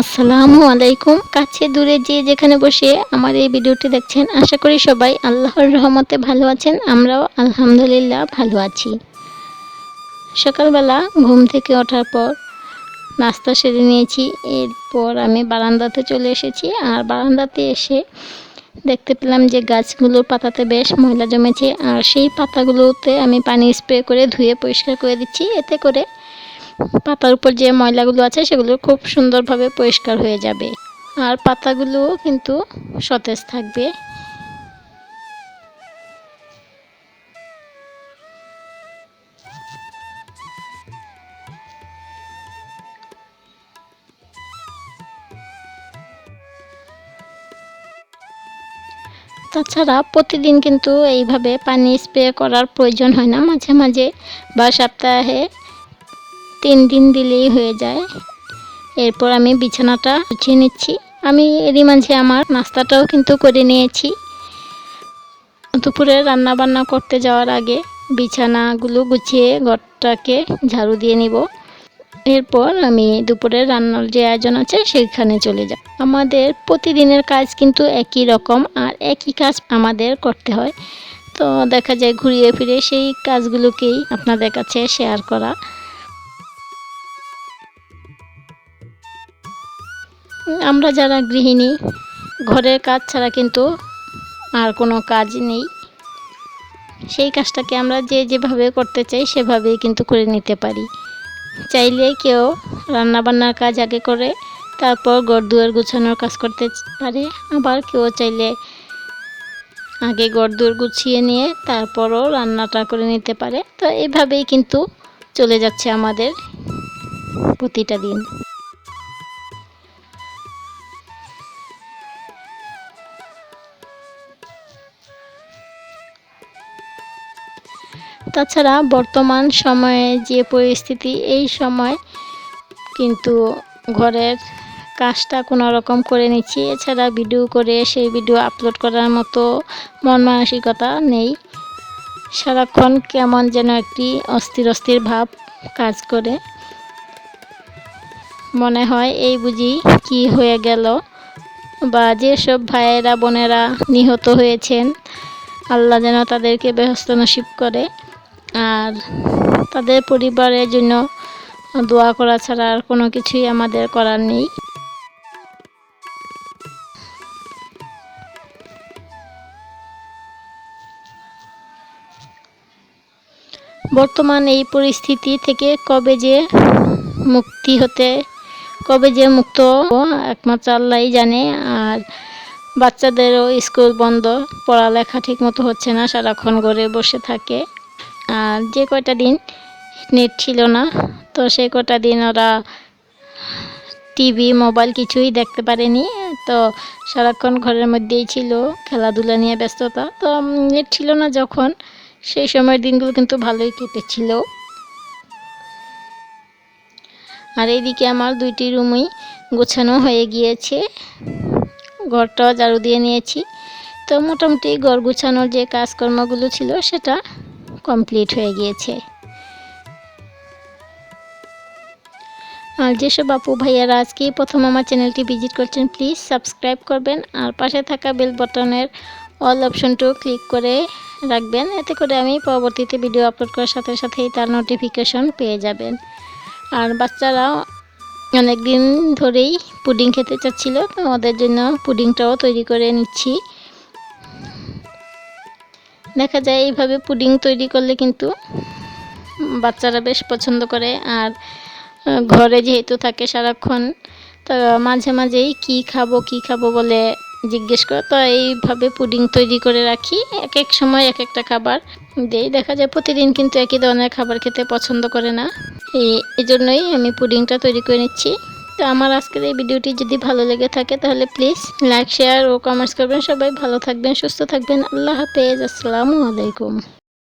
আসসালামু আলাইকুম। কাছে দূরে যে যেখানে বসে আমার এই ভিডিওটি দেখছেন, আশা করি সবাই আল্লাহর রহমতে ভালো আছেন, আমরাও আলহামদুলিল্লাহ ভালো আছি। সকালবেলা ঘুম থেকে ওঠার পর নাস্তা সেরে নিয়েছি, এরপর আমি বারান্দাতে চলে এসেছি, আর বারান্দাতে এসে দেখতে পেলাম যে গাছগুলোর পাতাতে বেশ ময়লা জমেছে, আর সেই পাতাগুলোতে আমি পানি স্প্রে করে ধুয়ে পরিষ্কার করে দিচ্ছি, এতে করে পাতার উপর যে ময়লাগুলো আছে সেগুলো খুব সুন্দরভাবে পরিষ্কার হয়ে যাবে। আর পাতাগুলো কিন্তু সতেজ থাকবে। তাছাড়া প্রতিদিন কিন্তু এইভাবে পানি স্প্রে করার প্রয়োজন হয় না। মাঝে মাঝে বা সপ্তাহে তিন দিন দিলেই হয়ে যায়। এরপর আমি বিছানাটা গুছিয়ে নিচ্ছি। আমি এরই মাঝে আমার নাস্তাটাও কিন্তু করে নিয়েছি। দুপুরে রান্না বান্না করতে যাওয়ার আগে বিছানাগুলো গুছিয়ে ঘরটাকে ঝাড়ু দিয়ে নিব। এরপর আমি দুপুরে রান্নার যে আয়োজন আছে সেখানে চলে যাব। আমাদের প্রতিদিনের কাজ কিন্তু একই রকম আর একই কাজ আমাদের করতে হয়। তো দেখা যায় ঘুরিয়ে ফিরে সেই কাজগুলোকেই আপনাদের কাছে শেয়ার করা। আমরা যারা গৃহিণী, ঘরের কাজ ছাড়া কিন্তু আর কোনো কাজ নেই। সেই কাজটাকে আমরা যে যেভাবে করতে চাই, সেভাবেই কিন্তু করে নিতে পারি। চাইলে কেউ রান্নাবান্নার কাজ আগে করে, তারপর ঘর দুয়ার গুছানোর কাজ করতে পারে। আবার কেউ চাইলে আগে ঘর দুয়ার গুছিয়ে নিয়ে, তারপরও রান্নাটা করে নিতে পারে। তো এইভাবেই কিন্তু চলে যাচ্ছে আমাদের প্রতিটা দিন। তাছাড়া বর্তমান সময়ে যে পরিস্থিতি, এই সময় কিন্তু ঘরের কাজটা কোনো রকম করে নিচ্ছি। এছাড়া ভিডিও করে সেই ভিডিও আপলোড করার মতো মন মানসিকতা নেই। সারাক্ষণ কেমন যেন একটি অস্থির অস্থির ভাব কাজ করে। মনে হয় এই বুঝি কি হয়ে গেল বা যেসব ভাইয়েরা, বোনেরা নিহত হয়েছেন, আল্লাহ যেন তাদেরকে ব্যস্ত নসিব করে। আর তাদের পরিবারের জন্য দোয়া করা ছাড়া আর কোনো কিছুই আমাদের করার নেই। বর্তমান এই পরিস্থিতি থেকে কবে যে মুক্তি হতে, কবে যে মুক্ত একমাত্র আল্লাহ জানে। আর বাচ্চাদেরও স্কুল বন্ধ, পড়ালেখা ঠিক মতো হচ্ছে না, সারাক্ষণ ঘরে বসে থাকে। যে কয়টা দিন নেট ছিল না, তো সে কটা দিন ওরা টিভি, মোবাইল কিছুই দেখতে পারেনি। তো সারাক্ষণ ঘরের মধ্যেই ছিল, খেলাধুলা নিয়ে ব্যস্ততা। তো নেট ছিল না যখন, সেই সময়ের দিনগুলো কিন্তু ভালোই কেটেছিল। আর এইদিকে আমার দুইটি রুমই গোছানো হয়ে গিয়েছে। ঘরটাও ঝাড়ু দিয়ে নিয়েছি। তো মোটামুটি ঘর গুছানোর যে কাজকর্মগুলো ছিল সেটা কমপ্লিট হয়ে গিয়েছে। আর যেসব আপু ভাইয়ারা আজকেই প্রথম আমার চ্যানেলটি ভিজিট করছেন প্লিজ সাবস্ক্রাইব করবেন আর পাশে থাকা বেল বটনের অল অপশনটিও ক্লিক করে রাখবেন। এতে করে আমি পরবর্তীতে ভিডিও আপলোড করার সাথে সাথেই তার নোটিফিকেশন পেয়ে যাবেন। আর বাচ্চারাও অনেক দিন ধরেই পুডিং খেতে চাচ্ছিল, তো ওদের জন্য পুডিংটাও তৈরি করে নিচ্ছি। দেখা যায় এইভাবে পুডিং তৈরি করলে কিন্তু বাচ্চারা বেশ পছন্দ করে। আর ঘরে যেহেতু থাকে সারাক্ষণ, তো মাঝে মাঝেই কি খাব কি খাব বলে জিজ্ঞেস করে, তো এইভাবে পুডিং তৈরি করে রাখি। এক এক সময় এক একটা খাবার দেই। দেখা যায় প্রতিদিন কিন্তু একই ধরনের খাবার খেতে পছন্দ করে না। এই জন্যই আমি পুডিংটা তৈরি করে নিচ্ছি। তো আমার আজকের এই ভিডিওটি যদি ভালো লেগে থাকে তাহলে প্লিজ লাইক, শেয়ার ও কমেন্টস করবেন। সবাই ভালো থাকবেন, সুস্থ থাকবেন। আল্লাহ হাফেজ। আসসালামু আলাইকুম।